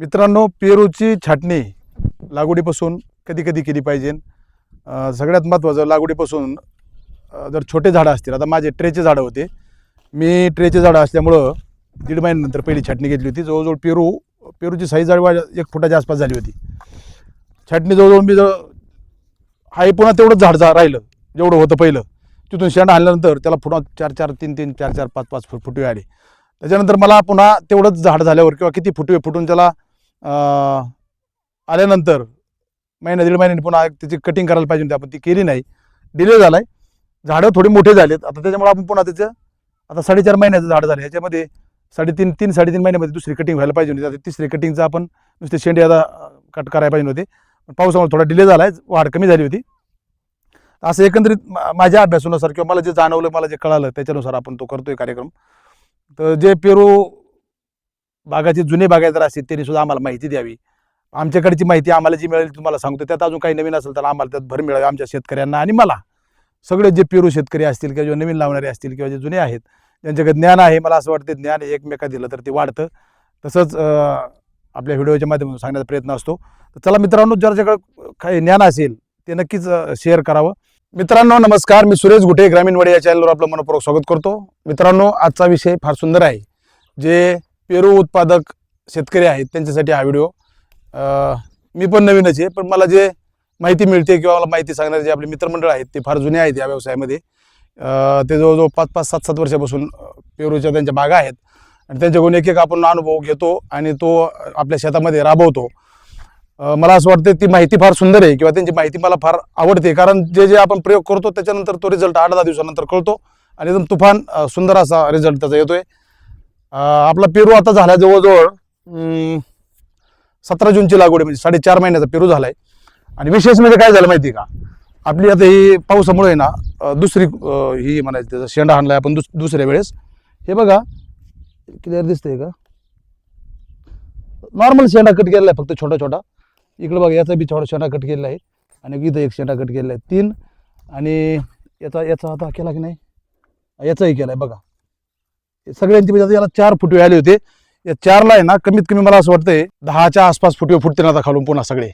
मित्रांनो पेरूची छाटणी लागवडीपासून कधी कधी केली पाहिजे. सगळ्यात महत्त्वाचं लागवडीपासून जर छोटे झाडं असतील आता माझे ट्रेचे झाडं होते. मी ट्रेचे झाडं असल्यामुळं दीड महिन्यानंतर पहिली छाटणी घेतली होती. जवळजवळ पेरू पेरूची साईज एक फुटाच्या आसपास झाली होती. छाटणी जवळजवळ मी जर हाय पुन्हा तेवढंच झाड जा राहिलं जेवढं होतं पहिलं. तिथून शेण आणल्यानंतर त्याला पुन्हा चार चार तीन तीन चार चार पाच पाच फुट फुटवे आले. त्याच्यानंतर मला पुन्हा तेवढंच झाड झाल्यावर किंवा किती फुटवे फुटून त्याला आल्यानंतर महिना दीड महिन्याने पुन्हा त्याची कटिंग करायला पाहिजे होती. आपण ती केली नाही. डिले झाला आहे झाडं थोडी मोठे झालेत. आता त्याच्यामुळे आपण पुन्हा त्याचं आता साडेचार महिन्याचं झाड झालं याच्यामध्ये साडेतीन तीन साडेतीन महिन्यामध्ये दुसरी कटिंग व्हायला पाहिजे होती. आता तिसरी कटिंगचं आपण नुसते शेंडे आता कट करायला पाहिजे होते. पावसामुळे थोडा डिले झाला आहे वाढ कमी झाली होती. असं एकंदरीत मा- माझ्या अभ्यासानुसार किंवा मला जे जाणवलं मला जे कळालं त्याच्यानुसार आपण तो करतोय कार्यक्रम. तर जे पेरू बागाचे जुने बागायतदार असतील त्यांनी सुद्धा आम्हाला माहिती द्यावी. आमच्याकडची माहिती आम्हाला जी मिळेल तुम्हाला सांगतो. त्यात अजून काही नवीन असेल तर आम्हाला त्यात भर मिळावी आमच्या शेतकऱ्यांना आणि मला. सगळे जे पेरू शेतकरी असतील किंवा जे नवीन लावणारे असतील किंवा जे जुने आहेत ज्यांच्याकडे ज्ञान आहे. मला असं वाटतं ज्ञान एकमेका दिलं तर ते वाढतं. तसंच आपल्या व्हिडिओच्या माध्यमातून सांगण्याचा प्रयत्न असतो. तर चला मित्रांनो ज्याच्याकडे काही ज्ञान असेल ते नक्कीच शेअर करावं. मित्रांनो नमस्कार. मी सुरेश गुटे ग्रामीण वडे या चॅनलवर आपलं मनपूर्वक स्वागत करतो. मित्रांनो आजचा विषय फार सुंदर आहे. जे पेरू उत्पादक शेतकरी आहेत त्यांच्यासाठी हा व्हिडिओ मी पण नवीनच आहे पण मला जे माहिती मिळते किंवा मला माहिती सांगणारे जे आपले मित्रमंडळ आहेत ते फार जुने आहेत या व्यवसायामध्ये. ते जवळजवळ पाच पाच सात सात वर्षापासून पेरूच्या त्यांच्या बागा आहेत. आणि त्यांच्याकडून एक एक आपण अनुभव घेतो आणि तो आपल्या शेतामध्ये राबवतो. मला असं वाटतं ती माहिती फार सुंदर आहे किंवा त्यांची माहिती मला फार आवडते. कारण जे जे आपण प्रयोग करतो त्याच्यानंतर तो रिझल्ट आठ दहा दिवसानंतर कळतो आणि एकदम तुफान सुंदर असा रिझल्ट त्याचा येतोय. आपला पेरू आता झाला जवळजवळ सतरा जूनची लागवड आहे म्हणजे साडेचार महिन्याचा पेरू झालाय. आणि विशेष म्हणजे काय झालं माहिती आहे का? आपली आता ही पावसामुळे ना दुसरी ही म्हणायची त्याचा शेंडा आणलाय आपण दुस दुसऱ्या वेळेस. हे बघा क्लिअर दिसतंय का? नॉर्मल शेंडा कट केलेला आहे फक्त छोटा छोटा इकडं बघा याचा बी छोटा शेंडा कट केलेला आहे. आणि इथं एक शेंडा कट केलेला आहे तीन. आणि याचा याचा आता केला की नाही? याचाही केला आहे बघा. सगळ्यांची म्हणजे आता याला चार फुटवे आले होते. या चारला आहे ना कमीत कमी मला असं वाटतंय दहाच्या आसपास फुटवे फुटते ना आता खालून पुन्हा सगळे.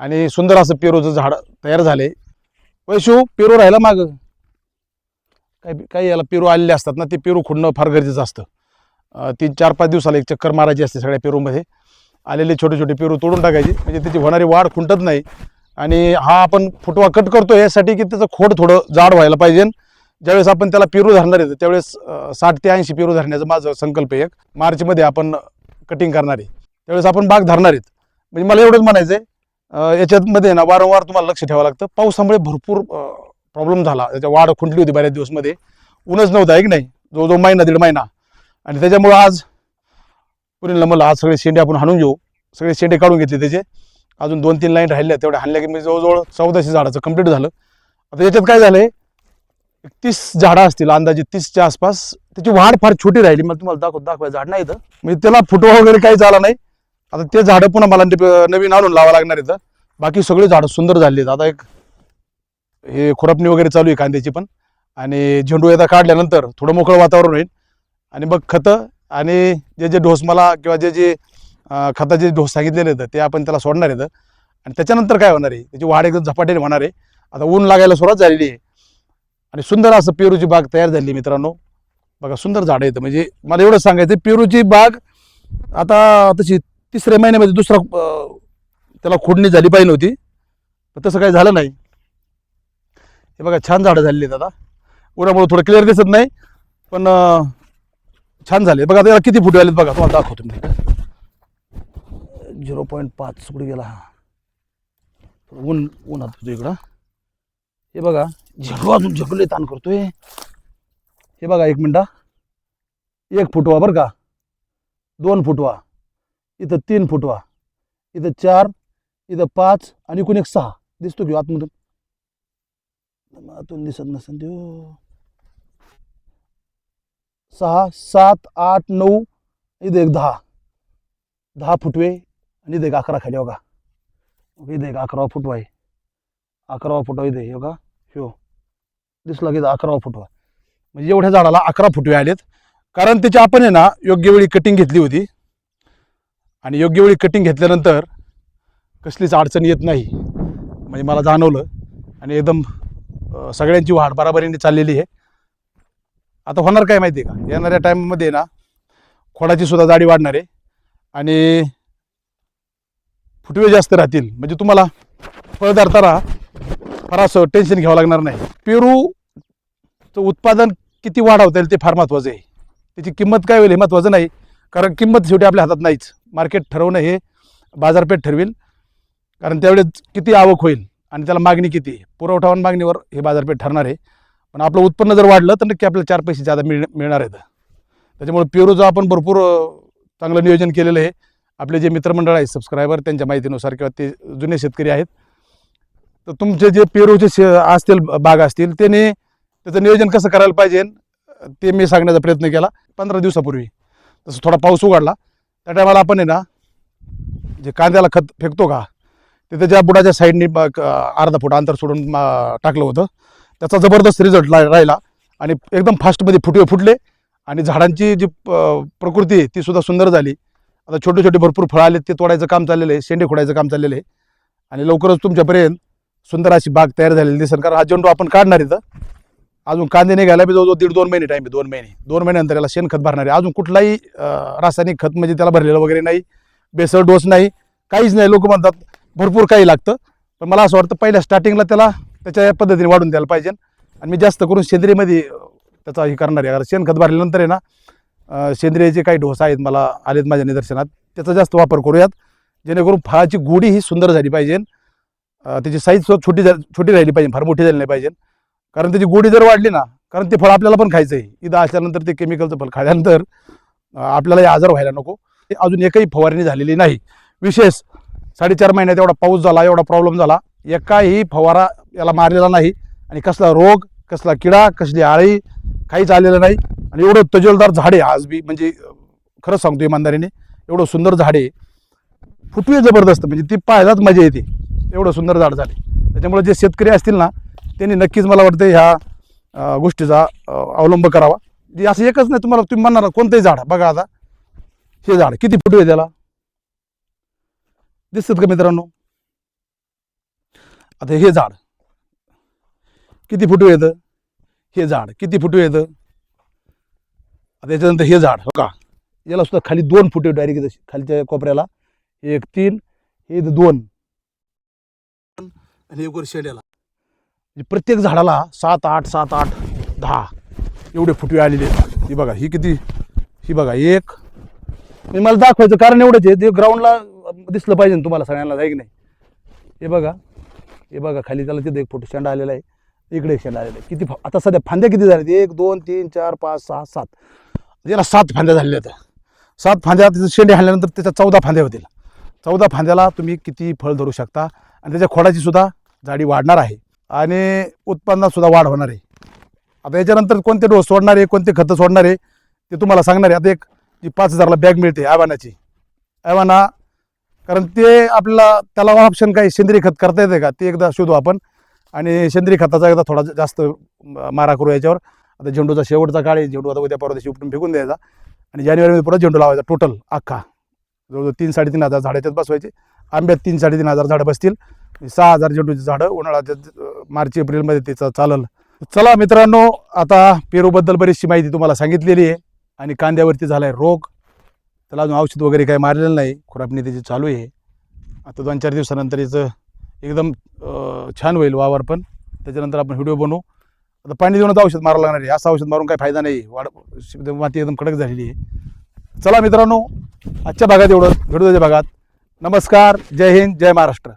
आणि सुंदर असं पेरूचं झाड तयार झाले. वैशू पेरू राहिला माग. काही काही याला पेरू आलेले असतात ना ते पेरू खुडणं फार गरजेचं असतं. तीन चार पाच दिवसाला एक चक्कर मारायची असते सगळ्या पेरूमध्ये. आलेले छोटे छोटे पेरू तोडून टाकायचे. म्हणजे त्याची होणारी वाढ खुंटत नाही. आणि हा आपण फुटवा कट करतो यासाठी की त्याचं खोड थोडं जाड व्हायला पाहिजे. ज्यावेळेस आपण त्याला पेरू धरणार आहे त्यावेळेस साठ ते ऐंशी पेरू धरण्याचा माझा संकल्प एक. मार्चमध्ये आपण कटिंग करणार आहे. त्यावेळेस आपण बाग धरणार आहेत. म्हणजे मला एवढंच म्हणायचं आहे याच्यातमध्ये याच्यामध्ये ना वारंवार तुम्हाला लक्ष ठेवावं लागतं. पावसामुळे भरपूर प्रॉब्लेम झाला. त्याच्या वाढ खुंटली होती बऱ्याच दिवसमध्ये. ऊनच नव्हतं आहे की नाही? जवळजवळ महिना दीड महिना. आणि त्याच्यामुळं आज पुरीला मला आज सगळे शेंडे आपण हाणून घेऊ. सगळे शेंडे काढून घेतले त्याचे. अजून दोन तीन लाईन राहिल्या तेवढ्या हाणल्या की मी जवळजवळ चौदाशे झाडाचं कंप्लीट झालं. आता याच्यात काय झालं आहे तीस झाडं असतील अंदाजे तीसच्या आसपास त्याची वाढ फार छोटी राहिली. मला तुम्हाला दाखव दाखवाय झाड नाही इथं. म्हणजे त्याला फुटवा वगैरे काही झाला नाही. आता ते झाडं पुन्हा मला नवीन आणून लावा लागणार इथं. बाकी सगळी झाडं सुंदर झाली आहेत. आता एक हे खुरपणी वगैरे चालू आहे कांद्याची पण. आणि झेंडू येता काढल्यानंतर थोडं मोकळं वातावरण होईल. आणि मग खतं आणि जे जे डोस मला किंवा जे जे खताचे डोस सांगितलेले आहेत ते आपण त्याला सोडणार आहेत. आणि त्याच्यानंतर काय होणार आहे? त्याची वाढ एकदम झपाट्याने होणार आहे. आता ऊन लागायला सुरुवात झालेली आहे. आणि सुंदर असं पेरूची बाग तयार झाली मित्रांनो. बघा सुंदर झाडं येतं म्हणजे मला एवढंच सांगायचं पेरूची बाग आता तशी तिसऱ्या महिन्यामध्ये दुसरा त्याला खोडणी झाली पाहिजे नव्हती. पण तसं काही झालं नाही. हे बघा छान झाडं झालेली आहेत आता. उन्हामुळे थोडं क्लिअर दिसत नाही पण छान झाले बघा त्याला किती फुटे आलेत बघा तुम्हाला दाखवतो मी. झिरो पॉईंट पाच कुठे गेला हा? ऊन ऊन होतो इकडं. हे बघा झेंडू अजून ताण करतोय. हे बघा एक मिनटा. एक फुटवा बरं का. दोन फुटवा. इथं तीन फुटवा. इथं चार, इथं पाच आणि इकडून एक सहा. दिसतो की आतमधून? आतून दिसत नसेल देऊ सहा, सात, आठ, नऊ, इथं एक दहा. दहा फुटवे आणि इथं एक अकरा खाली बघा इथं एक अकरावा फुटवा आहे. अकरावा फुटवा इथे हे बघा दिसला की अकरावा फुटवा म्हणजे एवढ्या झाडाला अकरा फुटवे आलेत. कारण त्याची आपण आहे ना योग्य वेळी कटिंग घेतली होती. आणि योग्य वेळी कटिंग घेतल्यानंतर कसलीच अडचण येत नाही. म्हणजे मला जाणवलं. आणि एकदम सगळ्यांची वाढ बराबरीने चाललेली आहे. आता होणार काय माहिती आहे का? येणाऱ्या टाईममध्ये ना खोडाची सुद्धा जाडी वाढणार आहे. आणि फुटवे जास्त राहतील. म्हणजे तुम्हाला फळ धरताना फार असं टेन्शन घ्यावं लागणार नाही. पेरू तर उत्पादन किती वाढवता येईल ते फार महत्त्वाचं आहे. त्याची किंमत काय होईल हे महत्त्वाचं नाही. कारण किंमत शेवटी आपल्या हातात नाहीच. मार्केट ठरवणं हे बाजारपेठ ठरवेल. कारण त्यावेळेस किती आवक होईल आणि त्याला मागणी किती पुरवठा आणि मागणीवर हे बाजारपेठ ठरणार आहे. पण आपलं उत्पन्न जर वाढलं तर नक्की आपल्याला चार पैसे जादा मिळ मिळणार आहेत. त्याच्यामुळे पेरूचं आपण भरपूर चांगलं नियोजन केलेलं आहे. आपले जे मित्रमंडळ आहेत सबस्क्रायबर त्यांच्या माहितीनुसार किंवा ते जुने शेतकरी आहेत. तर तुमचे जे पेरूचे शे असतील बाग असतील त्याने त्याचं नियोजन कसं करायला पाहिजे ते मी सांगण्याचा प्रयत्न केला पंधरा दिवसापूर्वी. तसं थोडा पाऊस उघडला. त्या टायमाला आपण आहे ना जे कांद्याला खत फेकतो का ते ज्या बुडाच्या साईडनी अर्धा फूट अंतर सोडून टाकलं होतं. त्याचा जबरदस्त रिझल्ट राहिला आणि एकदम फास्टमध्ये फुटवे फुटले आणि झाडांची जी प्रकृती आहे ती सुद्धा सुंदर झाली. आता छोटे छोटे भरपूर फळं आले ते तोडायचं काम चाललेलं आहे शेंडे खोडायचं काम चाललेलं आहे. आणि लवकरच तुमच्यापर्यंत सुंदर अशी बाग तयार झालेली दिसेल. कारण हा झेंडू आपण काढणार इथं. अजून कांदे निघायला बी जवळजवळ दीड दोन महिने टाईम आहे दोन महिने. दोन महिन्यानंतर याला शेणखत भरणार आहे. अजून कुठलाही रासायनिक खत म्हणजे त्याला भरलेलं वगैरे नाही. बेसळ डोस नाही. काहीच नाही. लोक म्हणतात भरपूर काही लागतं. पण मला असं वाटतं पहिल्या स्टार्टिंगला त्याला त्याच्या या पद्धतीने वाढून द्यायला पाहिजे. आणि मी जास्त करून सेंद्रियमध्ये त्याचा हे करणार आहे. कारण शेणखत भरल्यानंतर आहे ना सेंद्रिय जे काही डोस आहेत मला आलेत माझ्या निदर्शनात त्याचा जास्त वापर करूयात. जेणेकरून फळाची गोडी ही सुंदर झाली पाहिजे. त्याची साईज छोटी छोटी राहिली पाहिजे फार मोठी झाली नाही पाहिजे. कारण त्याची गोडी जर वाढली ना कारण ते फळ आपल्याला पण खायचं आहे इथं असल्यानंतर ते केमिकलचं फळ खाल्यानंतर आपल्याला हे आजार व्हायला नको. ते अजून एकही फवारणी झालेली नाही. विशेष साडेचार महिन्यात एवढा पाऊस झाला एवढा प्रॉब्लेम झाला एकाही फवारा याला मारलेला नाही. आणि कसला रोग कसला किडा कसली आळी काहीच आलेलं नाही. आणि एवढं तजलदार झाडे आज बी म्हणजे खरंच सांगतो इमानदारीने एवढं सुंदर झाडे फुटवे जबरदस्त म्हणजे ती पाहायलाच मजा येते. एवढं सुंदर झाड झाले. त्याच्यामुळे जे शेतकरी असतील ना त्यांनी नक्कीच मला वाटतं ह्या गोष्टीचा अवलंब करावा. जे असं एकच नाही तुम्हाला तुम्ही म्हणणार कोणतंही झाड बघा आता. हे झाड किती फुटवे त्याला? दिसतात का मित्रांनो? आता हे झाड किती फुटू येतं? हे झाड किती फुटू येतं? आता याच्यानंतर हे झाड हो का? याला सुद्धा खाली दोन फुटे डायरेक्ट तशी खालच्या कोपऱ्याला. एक तीन हे दोन. आणि एक वर शेड्याला म्हणजे प्रत्येक झाडाला सात आठ सात आठ दहा एवढे फुटवे आलेले आहेत. ही बघा ही किती? ही बघा एक. म्हणजे मला दाखवायचं कारण एवढंच आहे ते ग्राउंडला दिसलं पाहिजे ना तुम्हाला सगळ्यांना आहे नाही? हे बघा हे बघा खाली त्याला तिथे एक फोटो शेंडा आलेला आहे. इकडे शेंडा आलेला आहे. किती आता सध्या फांद्या किती झाल्या एक दोन तीन चार पाच सहा सात. याला सात फांद्या झालेल्या आहेत. सात फांद्या तिथे शेंडे हाणल्यानंतर त्याच्या चौदा फांद्या होतील. चौदा फांद्याला तुम्ही किती फळ धरू शकता? आणि त्याच्या खोडाची सुद्धा जाडी वाढणार आहे. आणि उत्पन्नात सुद्धा वाढ होणार आहे. आता याच्यानंतर कोणते डोस सोडणार आहे कोणते खतं सोडणार आहे ते तुम्हाला सांगणार आहे. आता एक जी पाच हजारला बॅग मिळते ॲवानाची ॲवाना कारण ते आपल्याला त्याला ऑप्शन काही सेंद्रिय खत करता येते का ते एकदा शोधू आपण. आणि सेंद्रिय खताचा एकदा थोडा जास्त मारा करू याच्यावर. आता झेंडूचा शेवटचा काळ आहे झेंडू आता उद्या परवा दिवशी उपटून फेकून द्यायचा. आणि जानेवारीमध्ये परत झेंडू लावायचा टोटल अख्खा. जवळजवळ तीन साडेतीन हजार झाडाच्यात बसवायचे. आंब्यात तीन साडेतीन हजार झाडं बसतील. सहा हजार झेंडूची झाडं उन्हाळ्यात मार्च एप्रिलमध्ये त्याचं चालल. चला मित्रांनो आता पेरूबद्दल बरीचशी माहिती तुम्हाला सांगितलेली आहे. आणि कांद्यावरती झाला आहे रोग. त्याला अजून औषध वगैरे काही मारलेलं नाही. खुरापणी त्याची चालू आहे. आता दोन चार दिवसानंतर याचं एकदम छान होईल वावर पण. त्याच्यानंतर आपण व्हिडिओ बनवू. आता पाणी देऊनच औषध मारावं लागणार आहे. असं औषध मारून काही फायदा नाही. वाढ माती एकदम कडक झालेली आहे. चला मित्रांनो आजच्या भागात एवढं. व्हिडिओच्या भागात. नमस्कार. जय हिंद. जय महाराष्ट्र.